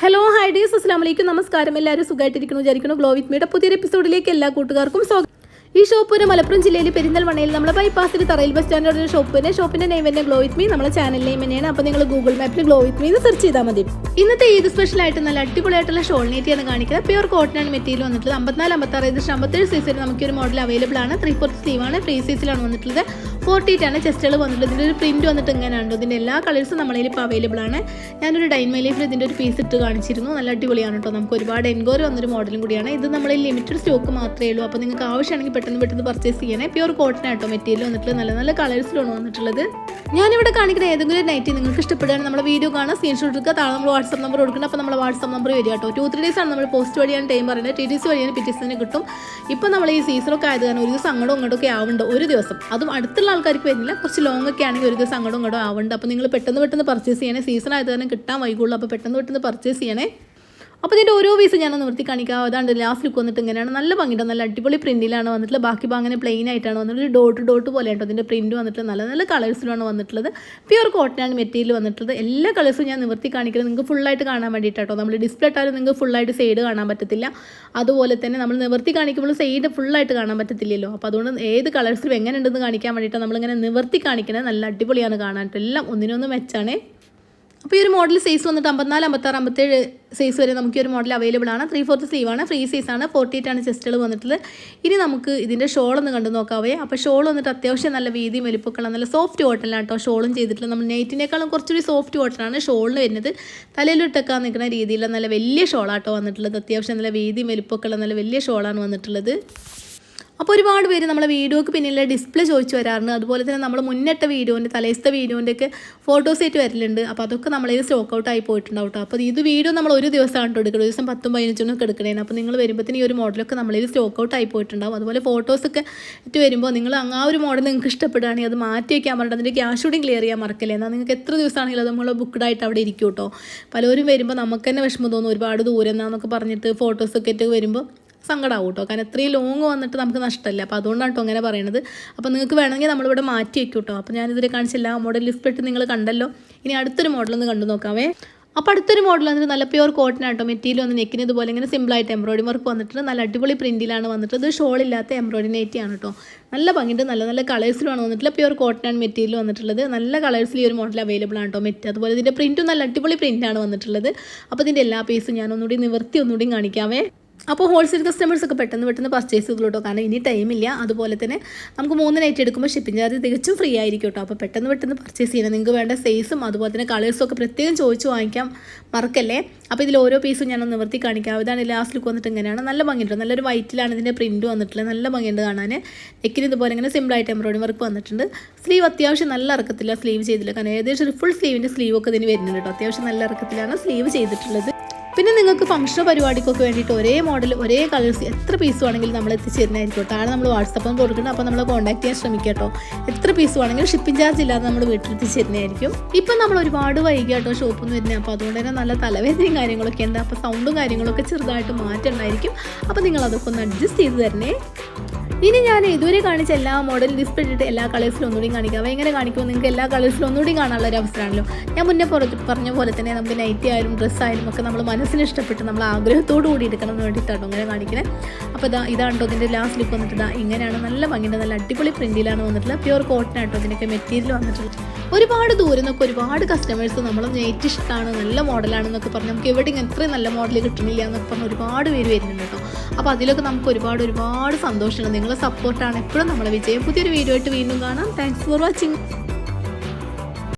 Hello high ഡീസ് അസ്ലാം വലൈക്കും നമസ്കാരം എല്ലാവരും സുഖമായിട്ടിരിക്കുന്നു വിചാരിക്കുന്നു. ഗ്ലോ വിത്ത് മീയുടെ പുതിയൊരു എപ്പിസോഡിലേക്ക് എല്ലാ കൂട്ടുകാർക്കും സ്വാഗതം. ഈ ഷോപ്പ് ഒരു മലപ്പുറം ജില്ലയിൽ പെരിന്തൽമണ്ണയിൽ നമ്മളെ ബൈപ്പാസിൽ തറയിൽ ബസ് സ്റ്റാൻഡ് ഒരു ഷോപ്പ് തന്നെ ഷോപ്പിന്റെ നെയിം തന്നെ ഗ്ലോ വിത്ത് മീ നമ്മുടെ ചാനൽ നെയിം തന്നെയാണ്. അപ്പോൾ നിങ്ങൾ ഗൂഗിൾ മാപ്പിൽ ഗ്ലോ വിത്ത് മീ എന്ന് സെർച്ച് ചെയ്താൽ മതി. ഇന്നത്തെ ഈദ് സ്പെഷ്യൽ ആയിട്ട് നല്ല അടിപൊളിയായിട്ടുള്ള ഷോൾ നെറ്റിയാണ് കാണിക്കുന്നത്. പ്യുർ കോട്ടൺ ആണ് മെറ്റീരിയൽ വന്നിട്ടുള്ളത്. അമ്പത്തിനാല് അമ്പത്താറ് ഏകദേശം അമ്പത്തേഴ് സൈസിൽ നമുക്ക് ഒരു മോഡൽ അവൈലബിൾ ആണ്. ത്രീ ഫോർത്ത് സ്ലീവ് ആണ്. ഫ്രീ സൈസിലാണ് വന്നിട്ടുള്ളത്. ഫോർട്ടി ആണ് ചെസ്റ്റുകൾ വന്നിട്ടുള്ളത്. ഇതിന്റെ ഒരു പ്രിന്റ് വന്നിട്ട് ഇങ്ങനെയാണ് ഇതിന്റെ എല്ലാ കളേഴ്സും നമ്മളതിൽ ഇപ്പോൾ അവൈലബിൾ ആണ്. ഞാനൊരു ഡൈൻമൈ ലൈഫിൽ ഇതിന്റെ ഒരു പീസ് ഇട്ട് കാണിച്ചിരുന്നു. നല്ല അടിപൊളിയാണ് കേട്ടോ നമുക്ക് ഒരുപാട് എൻക്വയറി വന്നൊരു മോഡലും കൂടിയാണ്. ഇത് നമ്മൾ ലിമിറ്റഡ് സ്റ്റോക്ക് മാത്രമേ ഉള്ളൂ. അപ്പോൾ നിങ്ങൾക്ക് ആവശ്യമാണെങ്കിൽ പെട്ടെന്ന് പെട്ടെന്ന് പർച്ചേസ് ചെയ്യണേ. പ്യൂർ കോട്ടൺ ആട്ടോ മെറ്റീരിയൽ വന്നിട്ടുള്ളത് നല്ല നല്ല കളേഴ്സിലാണ് വന്നിട്ടുള്ളത്. ഞാനിവിടെ കാണിക്കുന്ന ഏതെങ്കിലും ഒരു നൈറ്റ് നിങ്ങൾക്ക് ഇഷ്ടപ്പെടുകയാണ് നമ്മുടെ വീഡിയോ കാണാൻ സ്ക്രീൻഷോട്ട് എടുക്കുക. താഴെ നമ്മൾ വാട്സപ്പ് നമ്പർ കൊടുക്കണം. അപ്പോൾ നമ്മുടെ വാട്സപ്പ് നമ്പർ വരിക കേട്ടോ ടു ത്രീ ഡേയ്സ് ആണ് നമ്മൾ പോസ്റ്റ് വഴിയാണ് ടൈം പറയുന്നത്. ടി ടി സി വഴിയാണ് പിറ്റേസിന് കിട്ടും. ഇപ്പം നമ്മൾ ഈ സീസണൊക്കെ ആയത് കാരണം ഒരു ദിവസം അങ്ങോട്ടും ഇങ്ങോട്ടൊക്കെ ആവുന്നുണ്ട്. ഒരു ദിവസം. അതും അടുത്തുള്ള ആൾക്കാർക്ക് വരുന്നില്ല. കുറച്ച് ലോങ് ഒക്കെ ആണെങ്കിൽ ഒരു ദിവസം അങ്ങോട്ടും ഇങ്ങോട്ടും ആവുന്നുണ്ട്. അപ്പോൾ നിങ്ങൾ പെട്ടെന്ന് പെട്ടെന്ന് പർച്ചേസ് ചെയ്യണേ. സീസൺ ആയത് കാരണം കിട്ടാൻ വൈകുള്ളൂ. അപ്പോൾ പെട്ടെന്ന് പെട്ടെന്ന് പർച്ചേസ് ചെയ്യണേ. അപ്പോൾ ഇതിന്റെ ഓരോ പീസ് ഞാൻ നിർത്തി കാണിക്കാം. അതാണ്ട് ലാസ്റ്റ് ലുക്ക് വന്നിട്ട് ഇങ്ങനെയാണ്. നല്ല ഭംഗിയുണ്ട്. നല്ല അടിപൊളി പ്രിന്റിലാണ് വന്നിട്ടുള്ളത്. ബാക്കി അങ്ങനെ പ്ലെയിൻ ആയിട്ടാണ് വന്നിട്ടുള്ളത്. ഡോട്ട് ഡോട്ട് പോലെ ആയിട്ടോ ഇതിന്റെ പ്രിന്റ് വന്നിട്ട് നല്ല നല്ല കളേഴ്സിലാണ് വന്നിട്ടുള്ളത്. പ്യുവർ കോട്ടനാണ് മെറ്റീരിയൽ വന്നിട്ടുള്ളത്. എല്ലാ കളേഴ്സും ഞാൻ നിവർത്തി കാണിക്കുന്നത്. നിങ്ങൾക്ക് ഫുള്ളായിട്ട് കാണാൻ വേണ്ടിയിട്ടോ നമ്മൾ ഡിസ്പ്ലേ ഇട്ടാലും നിങ്ങൾക്ക് ഫുള്ളായിട്ട് സൈഡ് കാണാൻ പറ്റത്തില്ല. അതുപോലെ തന്നെ നമ്മൾ നിവർത്തി കാണിക്കുമ്പോൾ സൈഡ് ഫുള്ളായിട്ട് കാണാൻ പറ്റത്തില്ലല്ലോ. അപ്പോൾ അതുകൊണ്ട് ഏത് കളേഴ്സിലും എങ്ങനെ ഉണ്ടെന്ന് കാണിക്കാൻ വേണ്ടിയിട്ടാണ് നമ്മളിങ്ങനെ നിവർത്തി കാണിക്കുന്നത്. നല്ല അടിപൊളിയാണ് കാണാനായിട്ട്. എല്ലാം ഒന്നിനൊന്ന് മെച്ചാണേ അപ്പോൾ ഈ ഒരു മോഡൽ സൈസ് വന്നിട്ട് അമ്പത്തിനാല് അമ്പത്താറ് അമ്പത്തേഴ് സൈസ് വരെ നമുക്ക് ഈ ഒരു മോഡൽ അവൈലബിൾ ആണ്. ത്രീ ഫോർത്ത് സ്ലീവ് ആണ് ഫ്രീ സൈസ് ആണ് ഫോർട്ടി എയ്റ്റ് ആണ് ചെസ്റ്റുകൾ വന്നിട്ടുള്ളത്. ഇനി നമുക്ക് ഇതിന്റെ ഷോൾ ഒന്ന് കണ്ടു നോക്കാവേ. അപ്പോൾ ഷോൾ വന്നിട്ട് അത്യാവശ്യം നല്ല വീതിയും വലിപ്പമൊക്കെയുള്ള നല്ല സോഫ്റ്റ് കോട്ടണിലാണ് കേട്ടോ ഷോളും ചെയ്തിട്ടുള്ളത്. നമ്മൾ നെയ്റ്റിനേക്കാളും കുറച്ചൊരു സോഫ്റ്റ് കോട്ടണാണ് ഷോളിന് വരുന്നത്. തലയിലിട്ടൊക്കെ നിൽക്കുന്ന രീതിയിലുള്ള നല്ല വലിയ ഷോളാട്ടോ വന്നിട്ടുള്ളത്. അത്യാവശ്യം നല്ല വീതിയും വലിപ്പമൊക്കെയുള്ള നല്ല വലിയ ഷോളാണ് വന്നിട്ടുള്ളത്. അപ്പോൾ ഒരുപാട് പേര് നമ്മളെ വീഡിയോക്ക് പിന്നിലെ ഡിസ്പ്ലേ ചോദിച്ചു വരാറുണ്ട്. അതുപോലെ തന്നെ നമ്മൾ മുന്നിട്ട വീഡിയോന്റെ തലേസത്തെ വീഡിയോന്റെ ഒക്കെ ഫോട്ടോസ് ആയിട്ട് വരലുണ്ട്. അപ്പോൾ അതൊക്കെ നമ്മളെ സ്റ്റോക്ക് ഔട്ട് ആയി പോയിട്ടുണ്ടാവും കേട്ടോ അപ്പോൾ ഇത് വീഡിയോ നമ്മൾ ഒരു ദിവസമാണ് കേട്ടോ എടുക്കുന്നത് ഒരു ദിവസം പത്തും പതിനഞ്ചിനും ഒക്കെ എടുക്കണേന്. അപ്പോൾ നിങ്ങൾ വരുമ്പോഴത്തേന് ഈ ഒരു മോഡലൊക്കെ നമ്മളതിൽ സ്റ്റോക്ക് ഔട്ട് ആയി പോയിട്ടുണ്ടാവും. അതുപോലെ ഫോട്ടോസൊക്കെ ഇട്ട് വരുമ്പോൾ നിങ്ങൾ ആ ഒരു മോഡൽ നിങ്ങൾക്ക് ഇഷ്ടപ്പെടുകയാണെങ്കിൽ അത് മാറ്റി വയ്ക്കാൻ പറഞ്ഞിട്ട് അതിന്റെ ക്യാഷ് കൂടി ക്ലിയർ ചെയ്യാൻ മറക്കില്ല? എന്നാൽ നിങ്ങൾക്ക് എത്ര ദിവസമാണെങ്കിലും അത് നമ്മൾ ബുക്ക്ഡ് ആയിട്ട് അവിടെ ഇരിക്കും കേട്ടോ പലരും വരുമ്പോൾ നമുക്ക് തന്നെ വിഷമം തോന്നും. ഒരുപാട് ദൂരം എന്നാന്നൊക്കെ പറഞ്ഞിട്ട് ഫോട്ടോസൊക്കെ ഇട്ട് വരുമ്പോൾ സങ്കടമാവും കേട്ടോ കാരണം ഇത്രയും ലോങ് വന്നിട്ട് നമുക്ക് നഷ്ടമല്ല അപ്പോൾ അതുകൊണ്ടാണ് കേട്ടോ അങ്ങനെ പറയുന്നത് അപ്പോൾ നിങ്ങൾക്ക് വേണമെങ്കിൽ നമ്മളിവിടെ മാറ്റി വയ്ക്കും കേട്ടോ അപ്പോൾ ഞാനിതിൽ കാണിച്ചില്ല മോഡൽ ലിഫ്റ്റ് ഇട്ട് നിങ്ങൾ കണ്ടല്ലോ. ഇനി അടുത്തൊരു മോഡൽ ഒന്ന് കണ്ടു നോക്കാമേ അപ്പോൾ അടുത്തൊരു മോഡൽ വന്നിട്ട് നല്ല പ്യൂർ കോട്ടൺ ആട്ടോ. മെറ്റീരിയൽ വന്ന് നെക്കിന് ഇതുപോലെ ഇങ്ങനെ സിമ്പിളായിട്ട് എംബ്രോയിഡറി വർക്ക് വന്നിട്ട് നല്ല അടിപൊളി പ്രിന്റിലാണ് വന്നിട്ട് ഇത് ഷോൾ ഇല്ലാത്ത എംബ്രോയിഡറി നെറ്റി ആണ് കേട്ടോ നല്ല ഭംഗിയുണ്ട്. നല്ല നല്ല കളേഴ്സിലാണ് വന്നിട്ടുള്ള പ്യൂർ കോട്ടൺ ആൻഡ് മെറ്റീരിയൽ വന്നിട്ടുള്ളത്. നല്ല കളേഴ്സിൽ ഈ ഒരു മോഡൽ അവൈലബിൾ ആണ് കേട്ടോ മെറ്റ് അതുപോലെ ഇതിന്റെ പ്രിന്റും നല്ല അടിപൊളി പ്രിന്റാണ് വന്നിട്ടുള്ളത്. അപ്പോൾ ഇതിന്റെ എല്ലാ പീസും ഞാൻ ഒന്നുകൂടി നിവർത്തി ഒന്നുകൂടി കാണിക്കാവേ. അപ്പോൾ ഹോൾസെയിൽ കസ്റ്റമേഴ്സ് ഒക്കെ പെട്ടെന്ന് പെട്ടെന്ന് പർച്ചേസ് ചെയ്തു കേട്ടോ കാരണം ഇനി ടൈമില്ല അതുപോലെ തന്നെ നമുക്ക് മൂന്ന് നൈറ്റ് എടുക്കുമ്പോൾ ഷിപ്പിംഗ് ചാർജ് തികച്ചും ഫ്രീ ആയിരിക്കും കേട്ടോ. അപ്പോൾ പെട്ടെന്ന് പെട്ടെന്ന് പർച്ചേസ് ചെയ്യണം. നിങ്ങൾക്ക് വേണ്ട സൈസും അതുപോലെ തന്നെ കളേഴ്സും ഒക്കെ പ്രത്യേകം ചോദിച്ച് വാങ്ങിക്കാം. മറക്കല്ലേ അപ്പോൾ ഇതിൽ ഓരോ പീസും ഞാൻ നിവർത്തി കാണിക്കാം. ഇതാണ് ലാസ്റ്റ് ലുക്ക് വന്നിട്ട് ഇങ്ങനെയാണ് നല്ല ഭംഗിയുണ്ട്. നല്ലൊരു വൈറ്റിലാണ് ഇതിന്റെ പ്രിന്റ് വന്നിട്ടുള്ളത്. നല്ല ഭംഗിയുണ്ട് കാണാൻ. നെക്കിന് ഇതുപോലെ ഇങ്ങനെ സിമ്പിൾ സിമ്പിളായിട്ട് എംബ്രോയിഡറി വർക്ക് വന്നിട്ടുണ്ട്. സ്ലീവ് അത്യാവശ്യം നല്ല ഇറക്കത്തില്ല സ്ലീവ് ചെയ്തില്ല കാരണം ഏകദേശം ഒരു ഫുൾ സ്ലീവിന്റെ സ്ലീവൊക്കെ ഇതിന് വരുന്നുണ്ട് കേട്ടോ. അത്യാവശ്യം നല്ല ഇറക്കത്തിലാണ് സ്ലീവ് ചെയ്തിട്ടുള്ളത്. പിന്നെ നിങ്ങൾക്ക് ഫംഗ്ഷനോ പരിപാടിക്കൊക്കെ വേണ്ടിയിട്ട് ഒരേ മോഡൽ ഒരേ കളേഴ്സ് എത്ര പീസ് വേണമെങ്കിലും നമ്മൾ എത്തിച്ചേരുന്നതായിരിക്കും കേട്ടോ. ആണ് നമ്മൾ വാട്സപ്പിൽ കൊടുക്കുന്നത് അപ്പോൾ നമ്മൾ കോൺടാക്ട് ചെയ്യാൻ ശ്രമിക്കുക കേട്ടോ. എത്ര പീസ് വേണമെങ്കിലും ഷിപ്പിംഗ് ചാർജ് ഇല്ലാതെ നമ്മൾ വീട്ടിൽ എത്തിച്ചേരുന്നതായിരിക്കും ഇപ്പം നമ്മൾ ഒരുപാട് വൈകി കേട്ടോ ഷോപ്പിൽ നിന്ന് വരുന്നത് അപ്പോൾ അതുകൊണ്ട് തന്നെ നല്ല തലവേദനയും കാര്യങ്ങളൊക്കെ ഉണ്ട്. അപ്പോൾ സൗണ്ടും കാര്യങ്ങളൊക്കെ ചെറുതായിട്ട് മാറ്റം ഉണ്ടായിരിക്കും. അപ്പോൾ നിങ്ങൾ അതൊക്കെ ഒന്ന് അഡ്ജസ്റ്റ് ചെയ്ത് തരണേ. ഇനി ഞാൻ ഇതുവരെ കാണിച്ച എല്ലാ മോഡൽ ഡിസ്പ്ലേ ഇട്ടിട്ട് എല്ലാ കളേഴ്സിലും ഒന്നുകൂടി കാണിക്കാം. എങ്ങനെ കാണിക്കുമ്പോൾ നിങ്ങൾക്ക് എല്ലാ കളേഴ്സിലും ഒന്നുകൂടി കാണാനുള്ള ഒരു അവസരമാണല്ലോ. ഞാൻ മുന്നേ പുറത്ത് പറഞ്ഞ പോലെ തന്നെ നമുക്ക് നൈറ്റി ആയാലും ഡ്രസ്സ് ആയാലും ഒക്കെ നമ്മൾ മനസ്സിന് ഇഷ്ടപ്പെട്ട് നമ്മൾ ആഗ്രഹത്തോടു കൂടി എടുക്കണം വേണ്ടിയിട്ടാണ് അങ്ങനെ കാണിക്കുന്നത് അപ്പോൾ ഇതാ ഇതാണ് കേട്ടോ ഇതിന്റെ ലാസ്റ്റ് ലുക്ക് വന്നിട്ട് ഇതാ ഇങ്ങനെയാണ് നല്ല ഭംഗിയുടെ നല്ല അടിപൊളി പ്രിന്റിലാണ് വന്നിട്ടുള്ളത്. പ്യുവർ കോട്ടൺ ആട്ടോ ഇതിനൊക്കെ മെറ്റീരിയൽ വന്നിട്ടുള്ളത്. ഒരുപാട് ദൂരം നിന്നൊക്കെ ഒരുപാട് കസ്റ്റമേഴ്സ് നമ്മളെ നെറ്റ് ഇഷ്ടമാണ് നല്ല മോഡലാണെന്നൊക്കെ പറഞ്ഞ് നമുക്ക് എവിടെയും ഇത്രയും നല്ല മോഡൽ കിട്ടുന്നില്ല എന്നൊക്കെ പറഞ്ഞ് ഒരുപാട് പേര് വരുന്നുണ്ട് കേട്ടോ. അപ്പോൾ അതിലൊക്കെ നമുക്ക് ഒരുപാട് ഒരുപാട് സന്തോഷമുണ്ട്. നിങ്ങളുടെ സപ്പോർട്ടാണ് എപ്പോഴും നമ്മളെ വിജയം. പുതിയൊരു വീഡിയോ ആയിട്ട് വീണ്ടും കാണാം. Thanks for watching